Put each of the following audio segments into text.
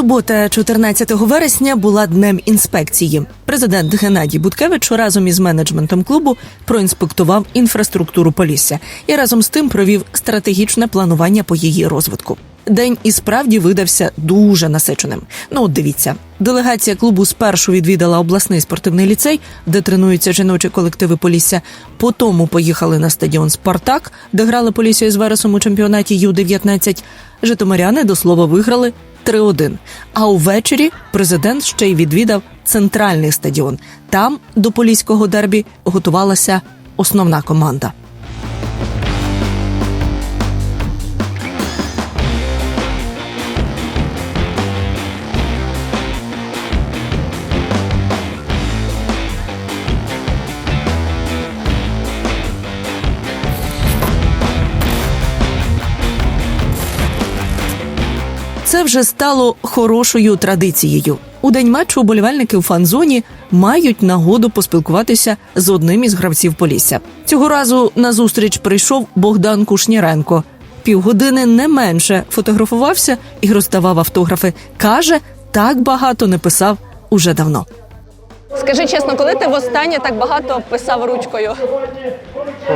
Субота, 14 вересня, була днем інспекції. Президент Геннадій Буткевич разом із менеджментом клубу проінспектував інфраструктуру Полісся і разом з тим провів стратегічне планування по її розвитку. День і справді видався дуже насиченим. Ну, от дивіться, делегація клубу спершу відвідала обласний спортивний ліцей, де тренуються жіночі колективи Полісся. Потім поїхали на стадіон Спартак, де грали Полісся із Вересом у чемпіонаті Ю-19. Житомиряни до слова виграли 3-1. А увечері президент ще й відвідав центральний стадіон. Там до поліського дербі готувалася основна команда. Це вже стало хорошою традицією. У день матчу уболівальники у фан-зоні мають нагоду поспілкуватися з одним із гравців Полісся. Цього разу на зустріч прийшов Богдан Кушніренко. Півгодини не менше фотографувався і роздавав автографи. каже, так багато не писав уже давно. Скажи чесно, коли ти востаннє так багато писав ручкою?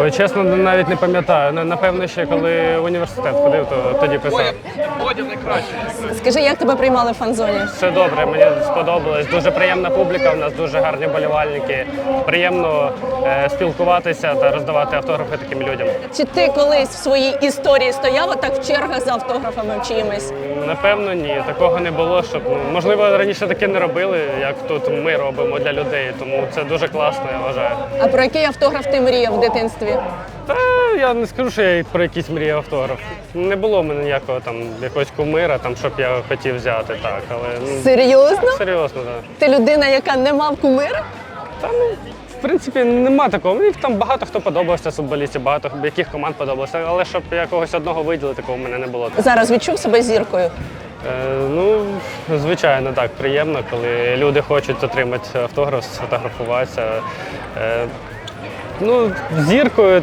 Ой, чесно, навіть не пам'ятаю. Ну, Напевно, ще коли в університет ходив, то тоді писав. Скажи, як тебе приймали в фан-зоні? Все добре, мені сподобалось. Дуже приємна публіка. У нас дуже гарні болівальники. Приємно е, спілкуватися та роздавати автографи таким людям. Чи ти колись в своїй історії стояв отак в чергах за автографами в чиїмось? Напевно, ні. Такого не було, щоб ну, можливо раніше таке не робили, як тут ми робимо для людей. Тому це дуже класно, я вважаю. А про який автограф ти мріяв в дитинстві? Та я не скажу, що я про якийсь мріяв автограф. Не було в мене ніякого там якогось кумира, там щоб я хотів взяти так, але ну, Серйозно? серйозно, так. Ти людина, яка не мав кумира? Та ну, в принципі, нема такого. Мені там багато хто подобався з футболістів, багато яких команд подобалося, але щоб якогось одного виділити, такого в мене не було. Зараз відчув себе зіркою. Е, ну, звичайно, так, приємно, коли люди хочуть отримати автограф, сфотографуватися. Е, ну, зіркою,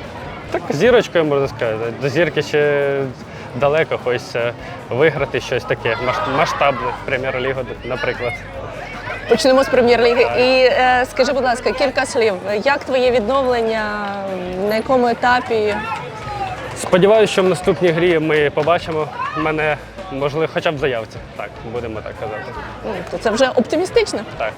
так, зірочкою можна сказати. До зірки ще далеко, хочеться виграти щось таке масштабне, прем'єр-лігу, наприклад. Почнемо з прем'єр-ліги. І е, скажи, будь ласка, кілька слів. Як твоє відновлення? На якому етапі? Сподіваюся, що в наступній грі ми побачимо мене, можливо, хоча б в заявці. Так, будемо так казати. Ну, то це вже оптимістично. Так.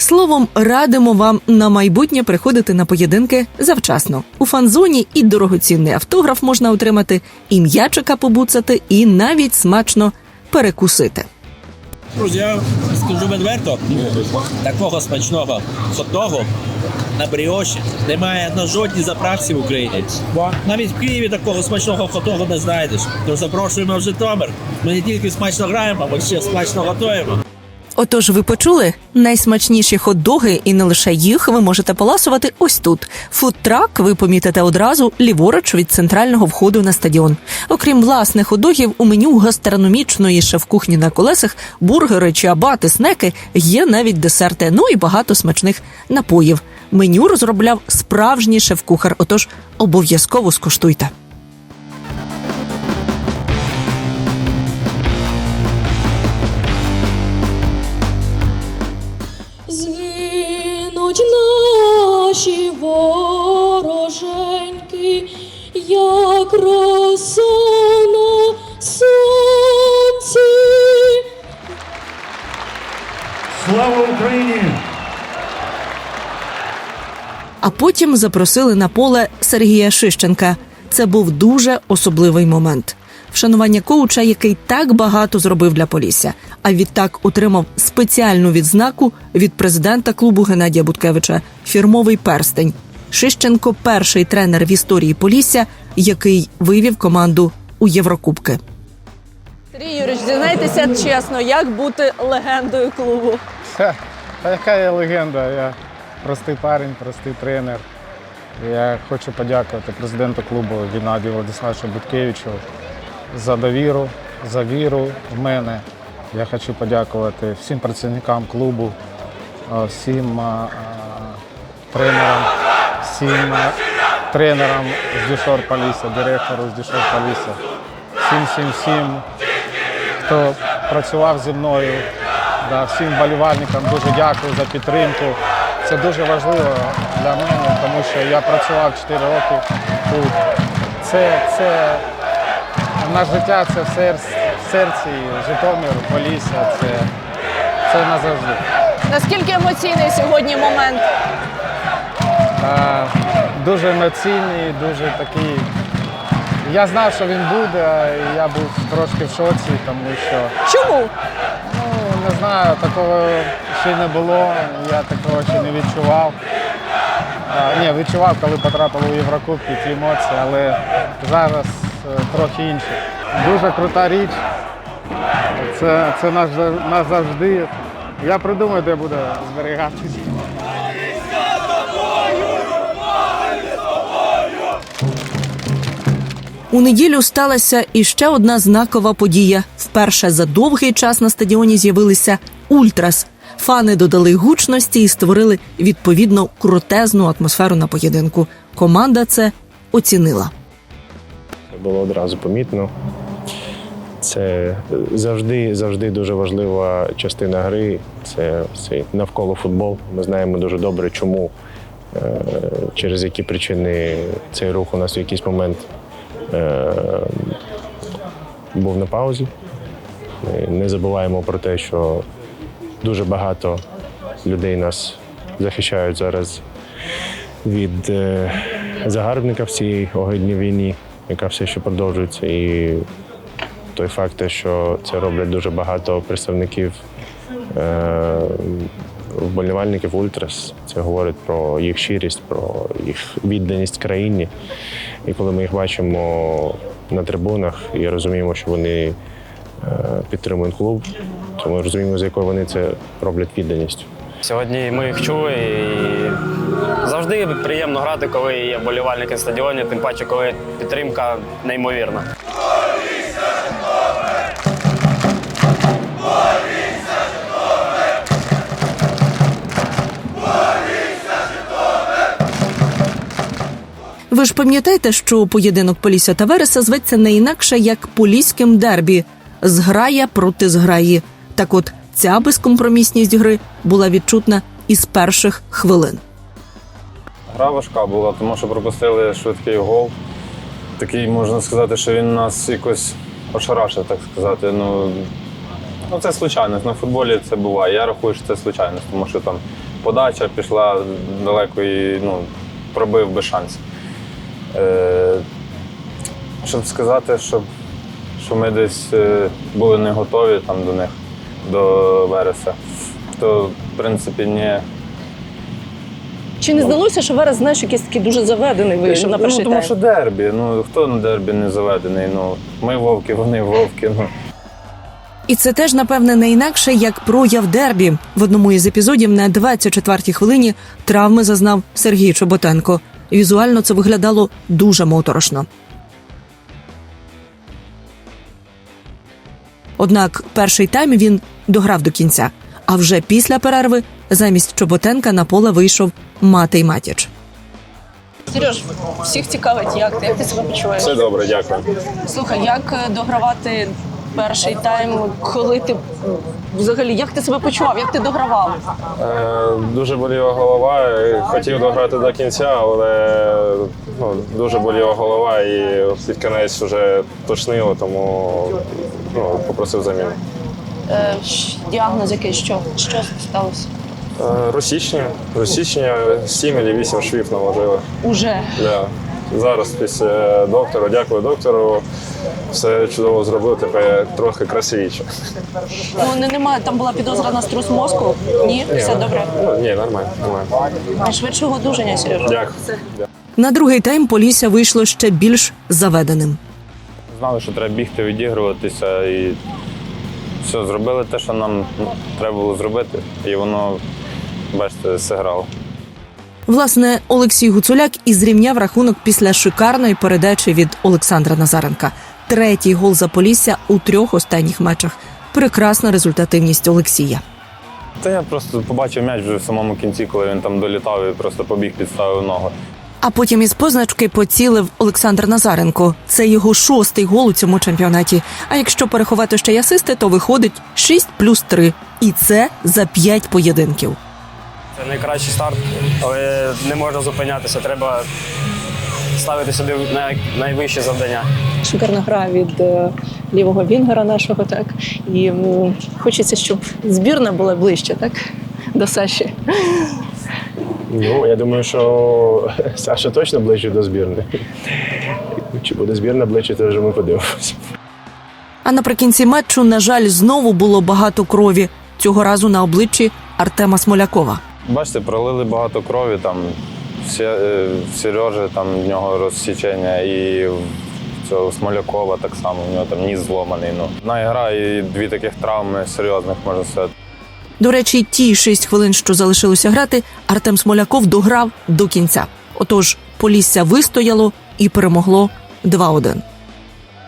Словом, радимо вам на майбутнє приходити на поєдинки завчасно. У фан-зоні і дорогоцінний автограф можна отримати, і м'ячика побуцати, і навіть смачно перекусити. Друзі, я скажу відверто, такого смачного хот-догу на бріоші немає на жодній заправці в Україні. Бо навіть в Києві такого смачного хот-догу не знайдеш. Тож запрошуємо в Житомир. Ми не тільки смачно граємо, а ще смачно готуємо. Отож, ви почули найсмачніші хот-доги, і не лише їх ви можете поласувати ось тут. Фудтрак ви помітите одразу ліворуч від центрального входу на стадіон. Окрім власних хот-догів, у меню гастрономічної шеф-кухні на колесах, бургери, чиабати, снеки є навіть десерти, ну і багато смачних напоїв. Меню розробляв справжній шеф-кухар. Отож, обов'язково скуштуйте. Наші вороженьки, як роса на сонці. Слава Україні! А потім запросили на поле Сергія Шищенка. Це був дуже особливий момент. Вшанування коуча, який так багато зробив для Полісся, а відтак отримав спеціальну відзнаку від президента клубу Геннадія Буткевича фірмовий перстень. Шищенко перший тренер в історії Полісся, який вивів команду у Єврокубки. Сергій Юрійович, зізнайтеся чесно, як бути легендою клубу? Ха, Та яка я легенда? Я простий парень, простий тренер. Я хочу подякувати президенту клубу Геннадію Владиславовичу Буткевичу за довіру, за віру в мене. Я хочу подякувати всім працівникам клубу, всім а, а, тренерам, всім а, тренерам з Дюшор Полісся, директору з Дюшор Полісся, всім, всім, всім, хто працював зі мною. Да, всім вболівальникам дуже дякую за підтримку. Це дуже важливо для мене, тому що я працював 4 роки тут. Це, це наше життя це в серці, в серці Житомир, Полісся, це, це назавжди. Наскільки емоційний сьогодні момент? Е, дуже емоційний, дуже такий. Я знав, що він буде, і я був трошки в шоці, тому що Чому? ну, не знаю, такого ще не було, я такого ще не відчував. А, ні, відчував, коли потрапив у Єврокубки ті емоції, але зараз трохи інше. Дуже крута річ. Це, це наз- назавжди. Я придумаю, де буде зберігатися. У неділю сталася іще одна знакова подія. Вперше за довгий час на стадіоні з'явилися ультрас. Фани додали гучності і створили відповідно крутезну атмосферу на поєдинку. Команда це оцінила. Це було одразу помітно. Це завжди, завжди дуже важлива частина гри. Це цей навколо футбол. Ми знаємо дуже добре, чому, е, через які причини цей рух у нас в якийсь момент е, був на паузі. Ми не забуваємо про те, що дуже багато людей нас захищають зараз від е, загарбника в цій огидній війні, яка все ще продовжується. І той факт, що це роблять дуже багато представників е, вболівальників Ультрас, це говорить про їх щирість, про їх відданість країні. І коли ми їх бачимо на трибунах і розуміємо, що вони е, підтримують клуб, то ми розуміємо, з якою вони це роблять відданістю. Сьогодні ми їх чули і завжди приємно грати, коли є вболівальники на стадіоні, тим паче, коли підтримка неймовірна. Ви ж пам'ятаєте, що поєдинок Полісся та Вереса зветься не інакше як поліським дербі зграя проти зграї. Так от ця безкомпромісність гри була відчутна із перших хвилин. Гра важка була, тому що пропустили швидкий гол. Такий можна сказати, що він нас якось ошарашив, так сказати. Ну, ну це случайність. На футболі це буває. Я рахую, що це случайність, тому що там подача пішла далеко і ну, пробив без шансів. Е, щоб сказати, щоб, що ми десь е, були не готові там, до них, до Вереса, то в принципі ні. Чи не здалося, що Верес, знаєш, якийсь такий дуже заведений вийшов на ну, перший тому тайм? що дербі. Ну хто на дербі не заведений? Ну ми вовки, вони вовки. Ну І це теж, напевне, не інакше як прояв дербі. В одному із епізодів на 24-й хвилині травми зазнав Сергій Чоботенко. Візуально це виглядало дуже моторошно. Однак перший тайм він дограв до кінця. А вже після перерви замість Чоботенка на поле вийшов Матей Матіч. Сереж, всіх цікавить, як ти, як ти себе почуваєш? все добре, дякую. Слухай, як е, догравати перший тайм, коли ти взагалі як ти себе почував, як ти догравав? Е, дуже боліла голова. е, Хотів дограти до кінця, але ну, дуже боліла голова і під кінець вже тошнило, тому ну, попросив заміну. Е, діагноз який, що? Що сталося? Е, розсічення. Розсічення 7 чи 8 швів наложили. Уже. Да. Зараз після доктора, дякую доктору. Все чудово зробив, тепер я трохи красивіше. Ну не немає, там була підозра на струс мозку. Ні, все добре. Ну, ні, нормально, нормально. Найшвидшого одужання, Сережа. Дякую. На другий тайм Полісся вийшло ще більш заведеним. Знали, що треба бігти, відігруватися і все, зробили те, що нам треба було зробити, і воно, бачите, зіграло. Власне, Олексій Гуцуляк і зрівняв рахунок після шикарної передачі від Олександра Назаренка. Третій гол за Полісся у трьох останніх матчах. Прекрасна результативність Олексія. Та я просто побачив м'яч вже в самому кінці, коли він там долітав і просто побіг, підставив ногу. А потім із позначки поцілив Олександр Назаренко. Це його шостий гол у цьому чемпіонаті. А якщо переховати ще й асисти, то виходить 6 плюс 3. І це за 5 поєдинків. Це найкращий старт, але не можна зупинятися. Треба ставити собі най- найвищі завдання. Шикарна гра від е, лівого вінгера нашого, так. І хочеться, щоб збірна була ближче, так? До Саші. Ну, я думаю, що Саша точно ближче до збірної. Чи буде збірна ближче, то вже ми подивимося. А наприкінці матчу, на жаль, знову було багато крові. Цього разу на обличчі Артема Смолякова. Бачите, пролили багато крові, там всі, е, в Сережі там в нього розсічення і цього Смолякова так само, у нього там ніс зломаний. Ну. Одна гра і дві таких травми серйозних, можна сказати. До речі, ті 6 хвилин, що залишилося грати, Артем Смоляков дограв до кінця. Отож, Полісся вистояло і перемогло 2-1.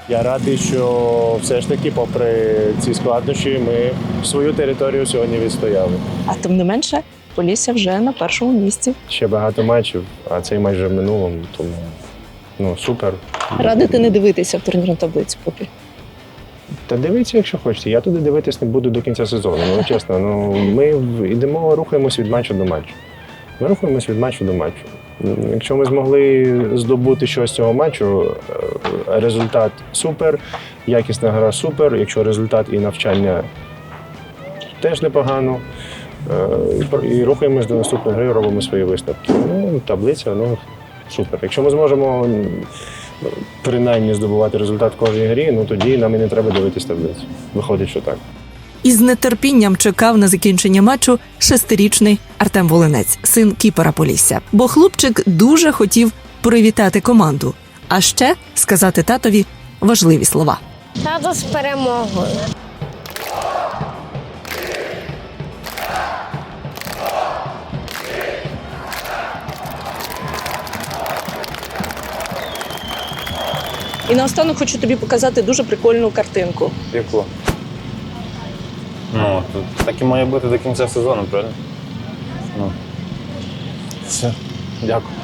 Я радий, що все ж таки, попри ці складнощі, ми свою територію сьогодні відстояли. А тим не менше, Полісся вже на першому місці. Ще багато матчів, а цей матч вже в минулому, тому ну супер. Радити не дивитися в турнірну таблицю поки. Та дивіться, якщо хочете. Я туди дивитись не буду до кінця сезону. Ну чесно, ну ми йдемо, рухаємось від матчу до матчу. Ми рухаємось від матчу до матчу. Якщо ми змогли здобути щось з цього матчу, е, результат супер, якісна гра супер. Якщо результат і навчання теж непогано. Е, і рухаємось до наступної гри, робимо свої висновки. Ну, таблиця, ну супер. Якщо ми зможемо принаймні здобувати результат в кожній грі, ну тоді нам і не треба дивитися таблицю. Виходить, що так. Із нетерпінням чекав на закінчення матчу шестирічний Артем Волинець, син кіпера Полісся. Бо хлопчик дуже хотів привітати команду, а ще сказати татові важливі слова. Тато з перемогою. І наостанок хочу тобі показати дуже прикольну картинку. Яку? Ну, тут так і має бути до кінця сезону, правильно? Ну. Все. Дякую.